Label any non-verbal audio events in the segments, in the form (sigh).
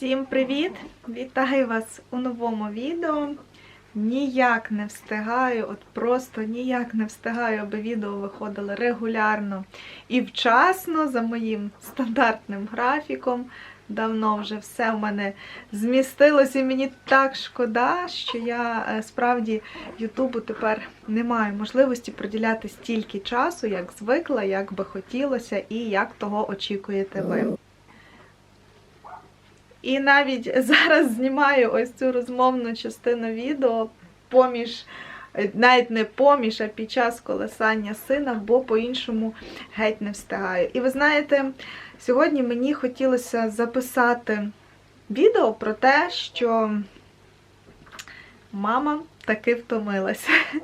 Всім привіт! Вітаю вас у новому відео. Ніяк не встигаю, от просто ніяк не встигаю, аби відео виходили регулярно і вчасно за моїм стандартним графіком. Давно вже все в мене змістилося, і мені так шкода, що я е, справді Ютубу тепер не маю можливості приділяти стільки часу, як звикла, як би хотілося, і як того очікуєте ви. І навіть (laughs) зараз знімаю ось цю розмовну частину відео поміж, е, навіть не поміж, а під час колесання сина, бо по-іншому геть не встигаю. І ви знаєте, сьогодні мені хотілося записати відео про те, що мама таки втомилася. (laughs)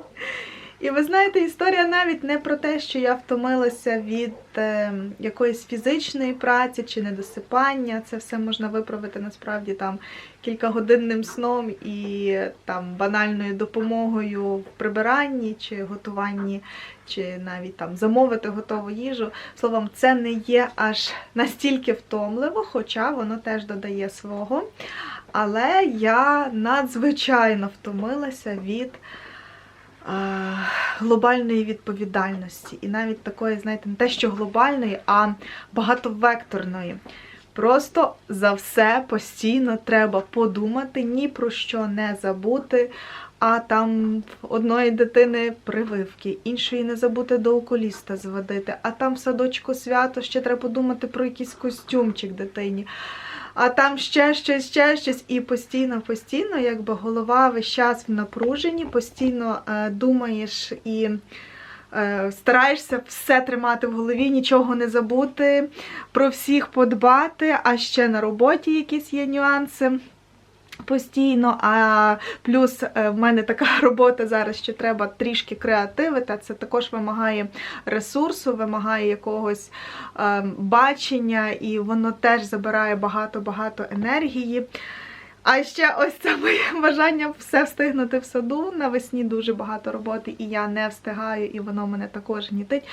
І ви знаєте, історія навіть не про те, що я втомилася від е, якоїсь фізичної праці чи недосипання. Це все можна виправити насправді там кількагодинним сном і там банальною допомогою в прибиранні чи готуванні, чи навіть там замовити готову їжу. Словом, це не є аж настільки втомливо, хоча воно теж додає свого. Але я надзвичайно втомилася від глобальної відповідальності. І навіть такої, знаєте, не те, що глобальної, а багатовекторної. Просто за все постійно треба подумати, ні про що не забути. А там в одної дитини прививки, іншої не забути до окуліста зводити, а там в садочку свято ще треба подумати про якийсь костюмчик дитині а там ще щось, ще щось. І постійно, постійно, якби голова весь час в напруженні, постійно е, думаєш і е, стараєшся все тримати в голові, нічого не забути, про всіх подбати, а ще на роботі якісь є нюанси постійно, а плюс е, в мене така (laughs) робота зараз, що треба трішки креативити, це також вимагає ресурсу, вимагає якогось е, бачення, і воно теж забирає багато-багато енергії. А ще ось це моє (laughs) бажання все встигнути в саду. Навесні дуже багато роботи, і я не встигаю, і воно мене також гнітить.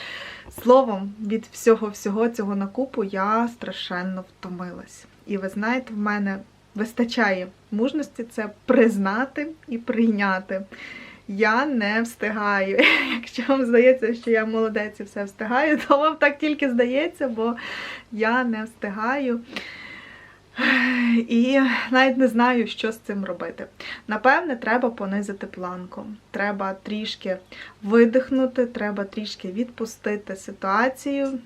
Словом, від всього-всього цього накупу я страшенно втомилась. І ви знаєте, в мене вистачає мужності це признати і прийняти. Я не встигаю. (laughs) Якщо вам здається, що я молодець і все встигаю, (laughs) то вам так тільки здається, бо я не встигаю. І навіть не знаю, що з цим робити. Напевне, треба понизити планку. Треба трішки видихнути, треба трішки відпустити ситуацію.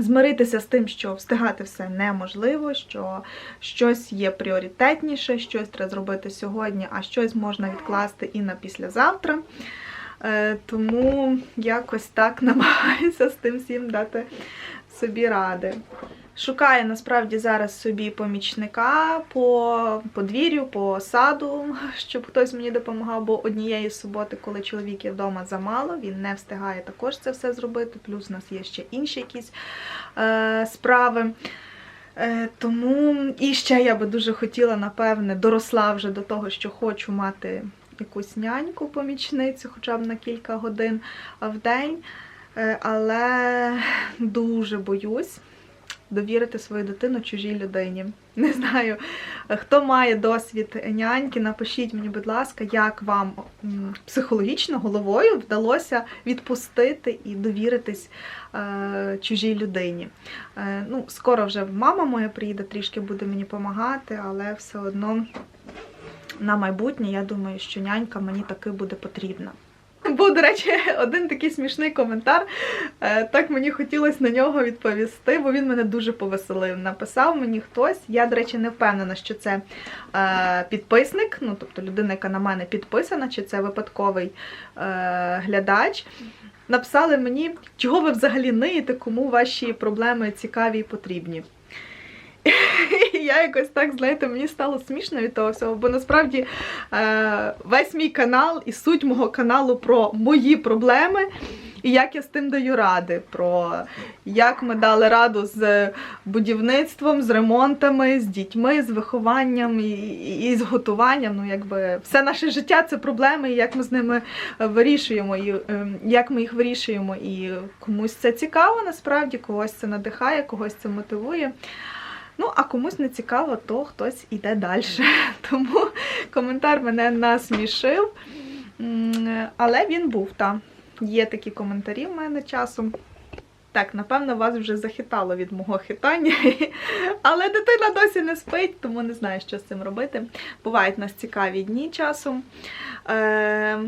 Змиритися з тим, що встигати все неможливо, що щось є пріоритетніше, щось треба зробити сьогодні, а щось можна відкласти і на післязавтра. Е, тому якось так (laughs) намагаюся з тим всім дати собі ради. Шукаю насправді зараз собі помічника по подвір'ю, по саду, (laughs) щоб хтось мені допомагав, бо однієї суботи, коли чоловік є вдома замало, він не встигає також це все зробити. Плюс у нас є ще інші якісь е, справи. Е, Тому і ще я би дуже хотіла, напевне, доросла вже до того, що хочу мати якусь няньку, помічницю, хоча б на кілька годин в день. Е, але дуже боюсь довірити свою дитину чужій людині. Не знаю, хто має досвід няньки, напишіть мені, будь ласка, як вам психологічно головою вдалося відпустити і довіритись е, чужій людині. Е, ну, Скоро вже мама моя приїде, трішки буде мені допомагати, але все одно на майбутнє я думаю, що нянька мені таки буде потрібна. Був, до речі, один такий смішний коментар. Е, так мені хотілося на нього відповісти, бо він мене дуже повеселив. Написав мені хтось. Я, до речі, не впевнена, що це е, підписник, ну тобто людина, яка на мене підписана, чи це випадковий е, глядач. Написали мені, чого ви взагалі ниєте, кому ваші проблеми цікаві і потрібні. (laughs) І я якось так, знаєте, мені стало смішно від того всього, бо насправді е, весь мій канал і суть мого каналу про мої проблеми. І як я з тим даю ради, про як ми дали раду з будівництвом, з ремонтами, з дітьми, з вихованням і, і з готуванням. Ну, якби все наше життя це проблеми, і як ми з ними вирішуємо, і ем, як ми їх вирішуємо. І комусь це цікаво, насправді, когось це надихає, когось це мотивує. Ну, а комусь не цікаво, то хтось іде далі. (laughs) Тому коментар мене насмішив. Але він був там. Є такі коментарі в мене часом. Так, напевно, вас вже захитало від мого хитання. (laughs) Але дитина досі не спить, тому не знаю, що з цим робити. Бувають у нас цікаві дні часом. Е,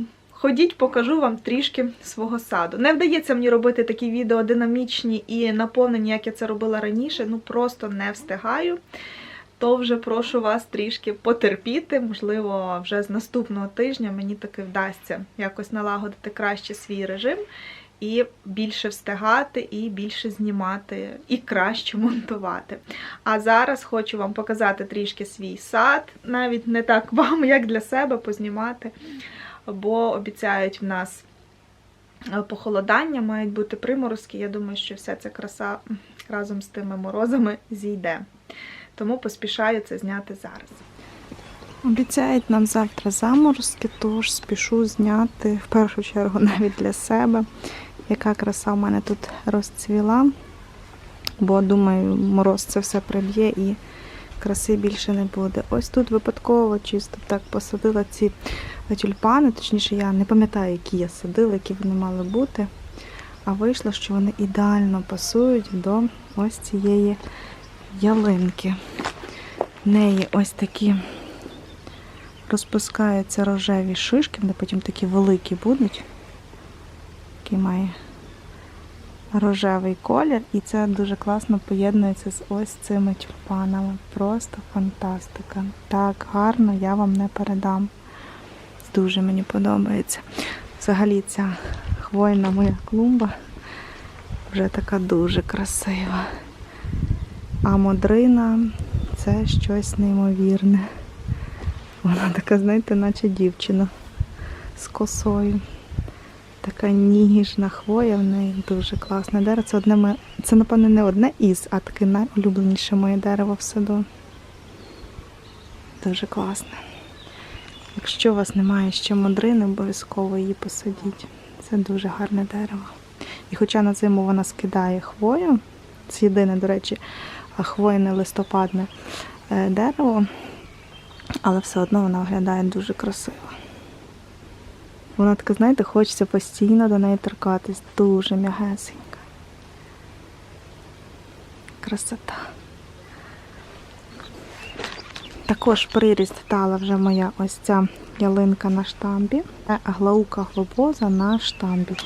Ходіть, покажу вам трішки свого саду. Не вдається мені робити такі відео динамічні і наповнені, як я це робила раніше. Ну просто не встигаю. То вже прошу вас трішки потерпіти. Можливо, вже з наступного тижня мені таки вдасться якось налагодити краще свій режим і більше встигати, і більше знімати, і краще монтувати. А зараз хочу вам показати трішки свій сад, навіть не так вам, як для себе познімати, бо обіцяють в нас е, похолодання, мають бути приморозки. Я думаю, що вся ця краса разом з тими морозами зійде. Тому поспішаю це зняти зараз. Обіцяють нам завтра заморозки, тож спішу зняти в першу чергу (laughs) навіть для себе, яка краса в мене тут розцвіла. Бо думаю, мороз це все приб'є і краси більше не буде. Ось тут випадково чисто так посадила ці тюльпани, точніше, я не пам'ятаю, які я садила, які вони мали бути. А вийшло, що вони ідеально пасують до ось цієї ялинки. В неї ось такі розпускаються рожеві шишки, вони потім такі великі будуть. Такий має рожевий колір, і це дуже класно поєднується з ось цими тюльпанами. Просто фантастика. Так гарно я вам не передам. Дуже мені подобається. Взагалі ця хвойна моя клумба вже така дуже красива. А модрина це щось неймовірне. Вона така, знаєте, наче дівчина з косою. Така ніжна хвоя в неї дуже класне дерево. Це одне це, напевно, не одне із, а таке найулюбленіше моє дерево в саду. Дуже класне. Якщо у вас немає ще модрини, обов'язково її посадіть. Це дуже гарне дерево. І хоча на зиму вона скидає хвою, це єдине, до речі, хвойне листопадне е, дерево, але все одно вона виглядає дуже красиво. Вона така, знаєте, хочеться постійно до неї торкатись. Дуже м'ягесенька. Красота. Також приріст дала вже моя ось ця ялинка на штамбі, глаука глобоза на штамбі.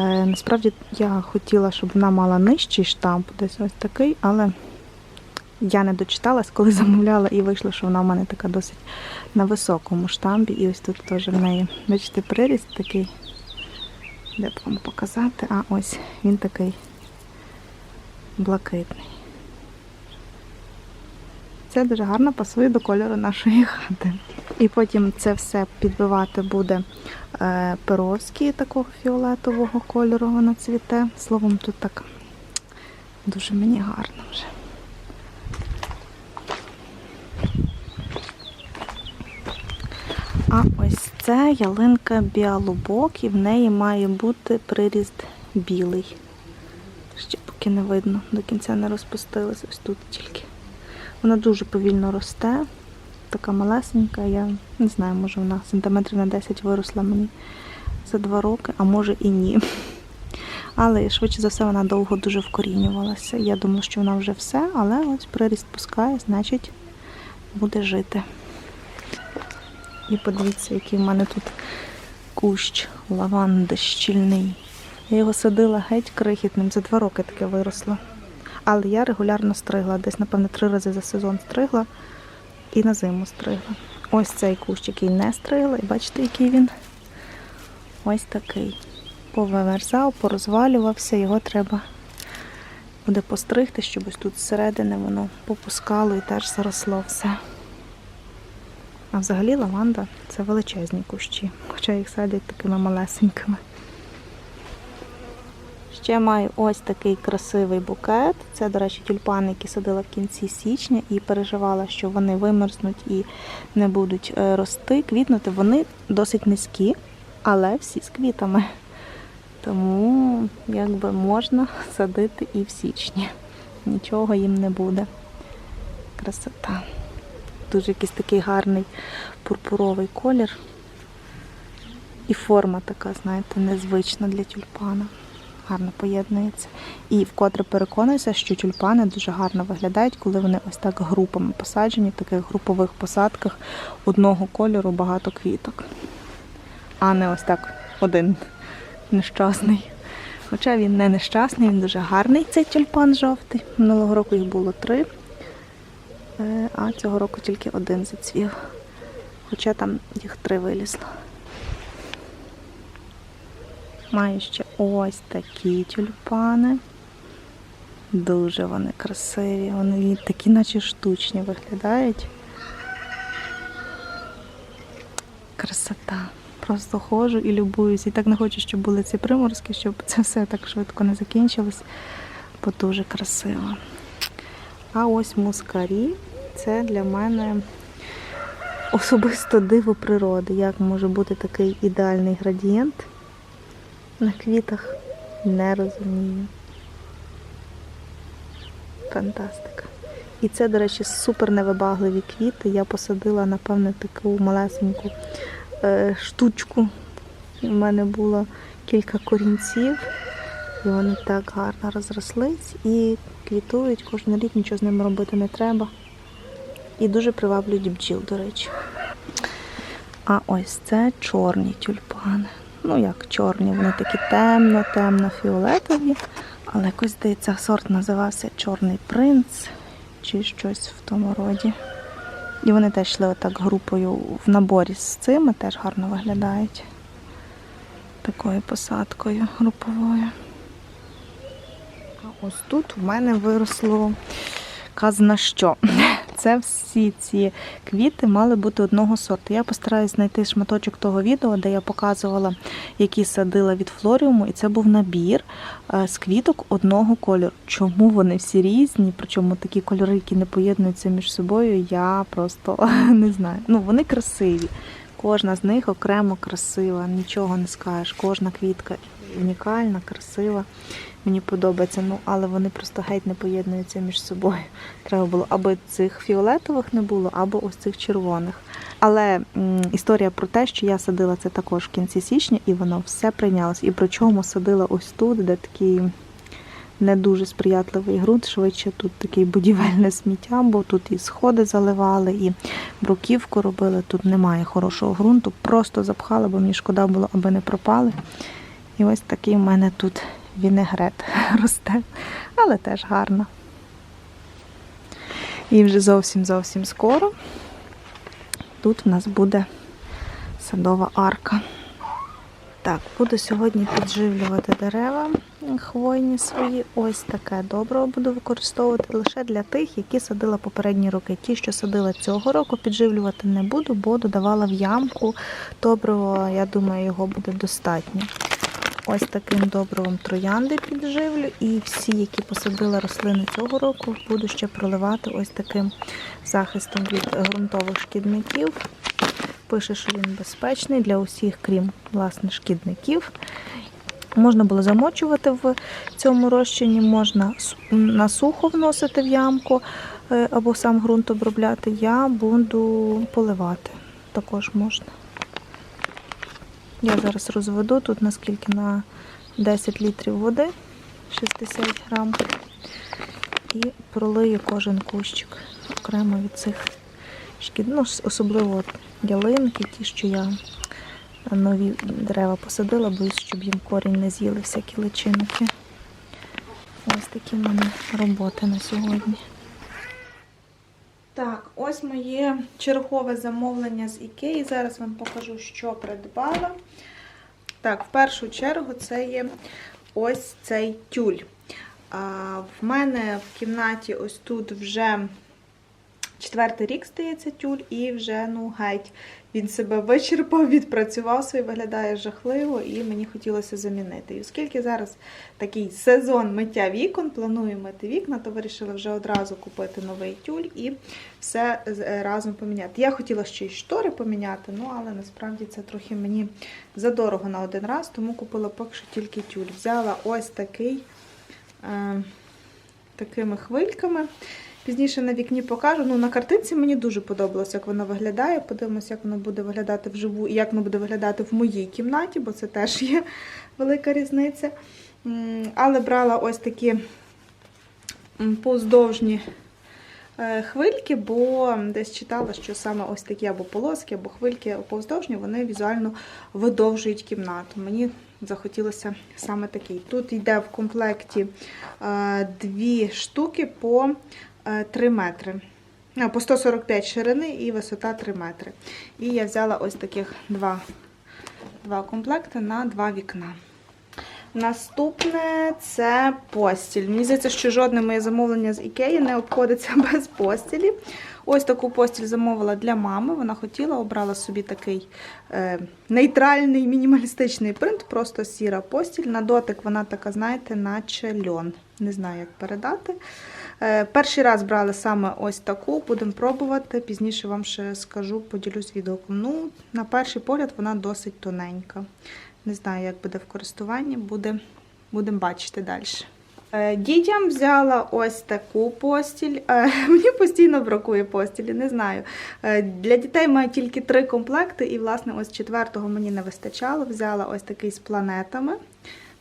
Е, насправді я хотіла, щоб вона мала нижчий штамп, десь ось такий, але я не дочиталась, коли замовляла, і вийшло, що вона в мене така досить на високому штамбі. І ось тут теж в неї, бачите, приріст такий. Де б вам показати? А ось він такий блакитний. Це дуже гарно пасує до кольору нашої хати. І потім це все підбивати буде е, перовський такого фіолетового кольору, воно цвіте. Словом, тут так дуже мені гарно вже. А ось це ялинка біалубок, і в неї має бути приріст білий. Ще поки не видно, до кінця не розпустилась, ось тут тільки. Вона дуже повільно росте, така малесенька, я не знаю, може вона сантиметрів на 10 виросла мені за два роки, а може і ні. Але швидше за все вона довго дуже вкорінювалася. Я думала, що вона вже все, але ось приріст пускає, значить буде жити. І подивіться, який в мене тут кущ лаванди щільний. Я його садила геть крихітним, за два роки таке виросло. Але я регулярно стригла, десь, напевно, три рази за сезон стригла і на зиму стригла. Ось цей кущ, який не стригла, і бачите, який він ось такий. Повимерзав, порозвалювався, його треба буде постригти, щоб ось тут зсередини воно попускало і теж заросло все. А взагалі лаванда це величезні кущі, хоча їх садять такими малесенькими. Ще маю ось такий красивий букет. Це, до речі, тюльпани, які садила в кінці січня і переживала, що вони вимерзнуть і не будуть е, рости, квітнути. Вони досить низькі, але всі з квітами. Тому якби можна садити і в січні. Нічого їм не буде. Красота. Дуже якийсь такий гарний пурпуровий колір. І форма така, знаєте, незвична для тюльпана. Гарно поєднується. І вкотре переконуюся, що тюльпани дуже гарно виглядають, коли вони ось так групами посаджені, в таких групових посадках одного кольору багато квіток. А не ось так один нещасний. Хоча він не нещасний, він дуже гарний, цей тюльпан жовтий. Минулого року їх було три, а цього року тільки один зацвів. Хоча там їх три вилізло. Маю ще ось такі тюльпани. Дуже вони красиві. Вони такі, наче штучні виглядають. Красота. Просто ходжу і любуюсь. І так не хочу, щоб були ці приморозки, щоб це все так швидко не закінчилось, бо дуже красиво. А ось мускарі це для мене особисто диво природи. Як може бути такий ідеальний градієнт на квітах? Не розумію. Фантастика. І це, до речі, супер невибагливі квіти. Я посадила, напевне, таку малесеньку е, штучку. У мене було кілька корінців, і вони так гарно розрослись і квітують кожен рік, нічого з ними робити не треба. І дуже приваблюють бджіл, до речі. А ось це чорні тюльпани. Ну як чорні, вони такі темно-темно-фіолетові, але якось здається, сорт називався Чорний принц чи щось в тому роді. І вони теж йшли отак групою в наборі з цими, теж гарно виглядають. Такою посадкою груповою. А ось тут в мене виросло казна що. Це всі ці квіти мали бути одного сорту. Я постараюсь знайти шматочок того відео, де я показувала, які садила від флоріуму, і це був набір е, з квіток одного кольору. Чому вони всі різні, причому такі кольори, які не поєднуються між собою, я просто (laughs) не знаю. Ну, вони красиві. Кожна з них окремо красива, нічого не скажеш. Кожна квітка унікальна, красива. Мені подобається, ну але вони просто геть не поєднуються між собою. Треба було аби цих фіолетових не було, або ось цих червоних. Але м, історія про те, що я садила це також в кінці січня, і воно все прийнялося. І причому садила ось тут, де такий не дуже сприятливий ґрунт, швидше тут такий будівельне сміття, бо тут і сходи заливали, і бруківку робили. Тут немає хорошого ґрунту, просто запхала, бо мені шкода було, аби не пропали. І ось такий в мене тут вінегрет (laughs) росте, але теж гарно. І вже зовсім зовсім скоро тут в нас буде садова арка. Так, буду сьогодні підживлювати дерева хвойні свої. Ось таке добриво буду використовувати лише для тих, які садила попередні роки. Ті, що садила цього року, підживлювати не буду, бо додавала в ямку добриво, я думаю, його буде достатньо. Ось таким добривом троянди підживлю. І всі, які посадила рослини цього року, буду ще проливати ось таким захистом від ґрунтових шкідників. Пише, що він безпечний для усіх, крім власне шкідників. Можна було замочувати в цьому розчині, можна на сухо вносити в ямку е, або сам ґрунт обробляти. Я буду поливати. Також можна. Я зараз розведу тут наскільки на 10 літрів води, 60 грам, і пролию кожен кущик окремо від цих шкід. Ну, особливо ялинки, ті, що я нові дерева посадила, боюсь, щоб їм корінь не з'їли всякі личинки. Ось такі в мене роботи на сьогодні. Ось моє чергове замовлення з Ікеї. Зараз вам покажу, що придбала. Так, в першу чергу це є ось цей тюль. А, в мене в кімнаті ось тут вже четвертий рік стається тюль, і вже ну геть він себе вичерпав, відпрацювався і виглядає жахливо, і мені хотілося замінити. І оскільки зараз такий сезон миття вікон, планую мити вікна, то вирішила вже одразу купити новий тюль і все е, разом поміняти. Я хотіла ще й штори поміняти, ну але насправді це трохи мені задорого на один раз, тому купила поки що тільки тюль. Взяла ось такий е, такими хвильками. Пізніше на вікні покажу. Ну, на картинці мені дуже подобалось, як воно виглядає. Подивимося, як воно буде виглядати вживу і як воно буде виглядати в моїй кімнаті, бо це теж є (laughs) велика різниця. Але брала ось такі повздовжні е, хвильки, бо десь читала, що саме ось такі або полоски, або хвильки повздовжні, вони візуально видовжують кімнату. Мені захотілося саме такий. Тут йде в комплекті е, дві штуки по 3 метри. А, По 145 ширини і висота 3 метри. І я взяла ось таких два, два комплекти на два вікна. Наступне це постіль. Мені здається, що жодне моє замовлення з Ікеї не обходиться (laughs) без постілі. Ось таку постіль замовила для мами. Вона хотіла, обрала собі такий е, нейтральний мінімалістичний принт, просто сіра постіль. На дотик вона така, знаєте, наче льон. Не знаю, як передати. Е, перший раз брали саме ось таку, будемо пробувати. Пізніше вам ще скажу, поділюсь відгуком. Ну, на перший погляд вона досить тоненька. Не знаю, як буде в користуванні, буде, будемо бачити далі. Е, Дітям взяла ось таку постіль. Е, (laughs) Мені постійно бракує постілі, не знаю. Для дітей маю тільки три комплекти, і, власне, ось четвертого мені не вистачало. Взяла ось такий з планетами.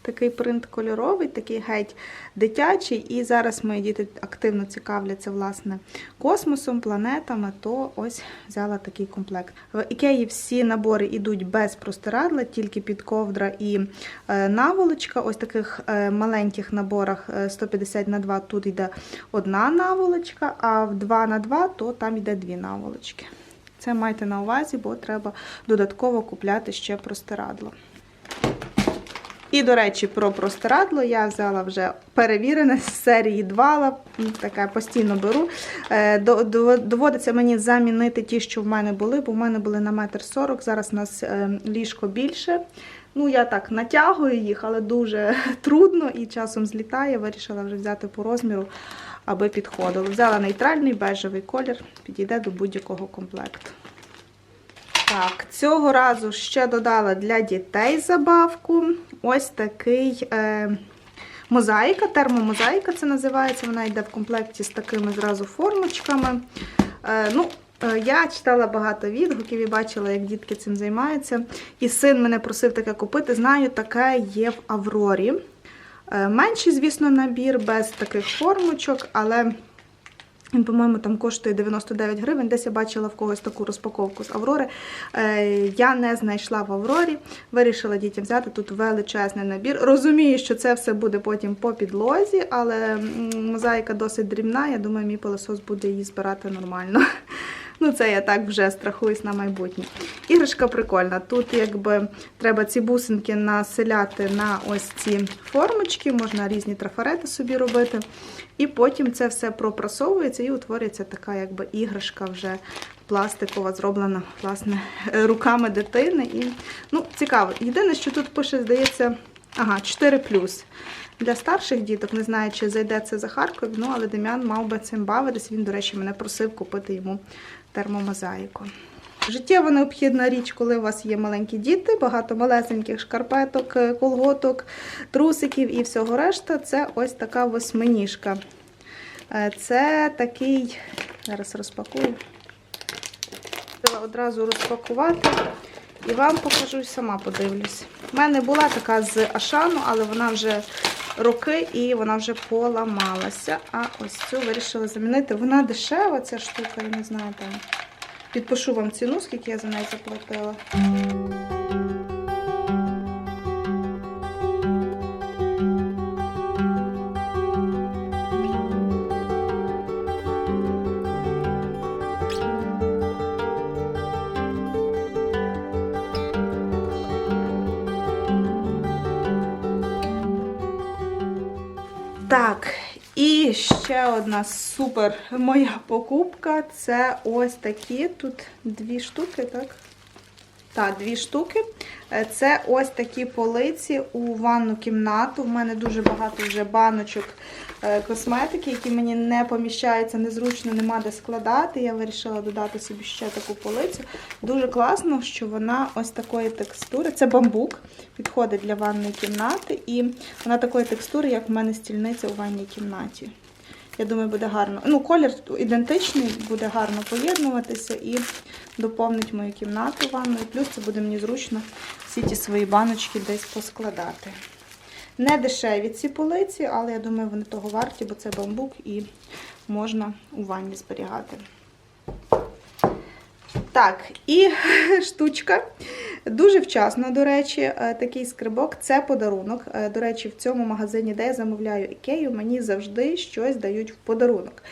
Такий принт кольоровий, такий геть дитячий. І зараз мої діти активно цікавляться власне космосом, планетами, то ось взяла такий комплект. В Ікеї всі набори йдуть без простирадла, тільки під ковдра і е, наволочка. Ось таких е, маленьких наборах е, 150 на 2 тут йде одна наволочка, а в 2 на 2 то там йде дві наволочки. Це майте на увазі, бо треба додатково купляти ще простирадло. І, до речі, про простирадло я взяла вже перевірене з серії 2, таке постійно беру. Е, до- до- Доводиться мені замінити ті, що в мене були, бо в мене були на метр сорок, зараз у нас е, ліжко більше. Ну, я так натягую їх, але дуже (laughs) трудно і часом злітає. Вирішила вже взяти по розміру, аби підходило. Взяла нейтральний бежевий колір, підійде до будь-якого комплекту. Так, цього разу ще додала для дітей забавку. Ось такий е, мозаїка, термомозаїка це називається. Вона йде в комплекті з такими зразу формочками. Е, ну, е, я читала багато відгуків і бачила, як дітки цим займаються. І син мене просив таке купити. Знаю, таке є в Аврорі. Е, менший, звісно, набір без таких формочок, але. Він, по-моєму, там коштує 99 гривень. Десь я бачила в когось таку розпаковку з Аврори. Е, я не знайшла в Аврорі. Вирішила дітям взяти тут величезний набір. Розумію, що це все буде потім по підлозі, але мозаїка досить дрібна. Я думаю, мій пилосос буде її збирати нормально. Ну, це я так вже страхуюсь на майбутнє. Іграшка прикольна. Тут якби треба ці бусинки населяти на ось ці формочки, можна різні трафарети собі робити. І потім це все пропрасовується і утворюється така якби іграшка вже пластикова, зроблена власне (laughs) руками дитини. І, ну, цікаво. Єдине, що тут пише, здається, ага, 4 Для старших діток не знаю, чи зайде це за Харків, ну але Дем'ян мав би цим бавитись. Він, до речі, мене просив купити йому термомозаїку. Життєво необхідна річ, коли у вас є маленькі діти, багато малесеньких шкарпеток, е, колготок, трусиків і всього решта. Це ось така восьминіжка. Е, Це такий, зараз розпакую. Одразу розпакувати і вам покажу сама подивлюсь. У мене була така з Ашану, але вона вже роки і вона вже поламалася. А ось цю вирішила замінити. Вона дешева, ця штука, я не знаю там. Підпишу вам ціну, скільки я за неї заплатила. Ще одна супер моя покупка. Це ось такі. Тут дві штуки, так? Так, дві штуки. Е, Це ось такі полиці у ванну кімнату. В мене дуже багато вже баночок е, косметики, які мені не поміщаються, незручно, нема де складати. Я вирішила додати собі ще таку полицю. Дуже класно, що вона ось такої текстури. Це бамбук, підходить для ванної кімнати. І вона такої текстури, як в мене стільниця у ванній кімнаті. Я думаю, буде гарно. Ну, колір ідентичний, буде гарно поєднуватися і доповнить мою кімнату ванною. Плюс це буде мені зручно всі ті свої баночки десь поскладати. Не дешеві ці полиці, але я думаю, вони того варті, бо це бамбук і можна у ванні зберігати. Так, і (laughs) штучка. Дуже вчасно, до речі, е, такий скрибок це подарунок. Е, До речі, в цьому магазині, де я замовляю ікею, мені завжди щось дають в подарунок.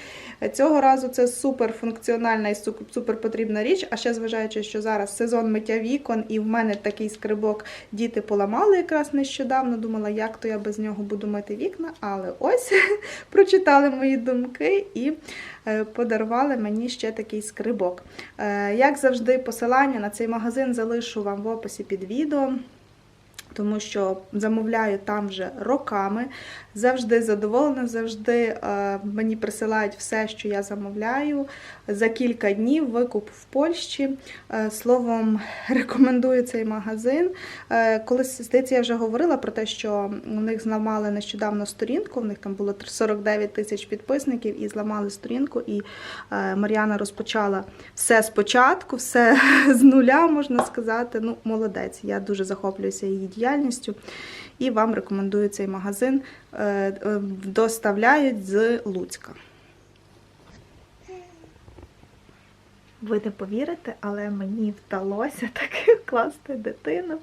Цього разу це супер функціональна і су- супер потрібна річ. А ще зважаючи, що зараз сезон миття вікон, і в мене такий скрибок діти поламали якраз нещодавно. Думала, як то я без нього буду мити вікна. Але ось (laughs) прочитали мої думки і е, подарували мені ще такий скрибок. Е, Як завжди, посилання на цей магазин залишу вам в описі під відео. Тому що замовляю там вже роками, завжди задоволена, завжди е, мені присилають все, що я замовляю. За кілька днів викуп в Польщі. Е, словом, (laughs) рекомендую цей магазин. Е, колись здається, я вже говорила про те, що у них зламали нещодавно сторінку. У них там було 49 тисяч підписників і зламали сторінку. І Мар'яна розпочала все спочатку, все (laughs) з нуля, можна сказати. Ну, молодець. Я дуже захоплююся її діяльністю. І вам рекомендую цей магазин. Е, е, Доставляють з Луцька. Ви не повірите, але мені вдалося (laughs) таки вкласти дитину.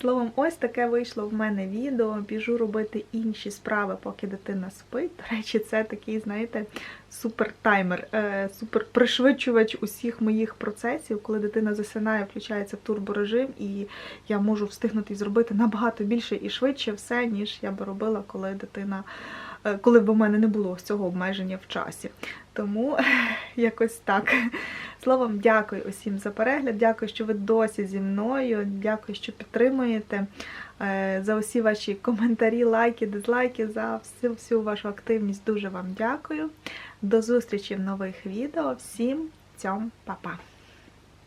Словом, ось таке вийшло в мене відео. Біжу робити інші справи, поки дитина спить. До речі, це такий, знаєте, супер-таймер, е, супер-пришвидшувач усіх моїх процесів. Коли дитина засинає, включається турборежим, і я можу встигнути зробити набагато більше і швидше все, ніж я би робила, коли дитина. е, Коли б у мене не було цього обмеження в часі. Тому (laughs) якось так. Словом, дякую усім за перегляд. Дякую, що ви досі зі мною. Дякую, що підтримуєте. е, За усі ваші коментарі, лайки, дизлайки, за всю, всю вашу активність. Дуже вам дякую. До зустрічі в нових відео. Всім цьом, па-па!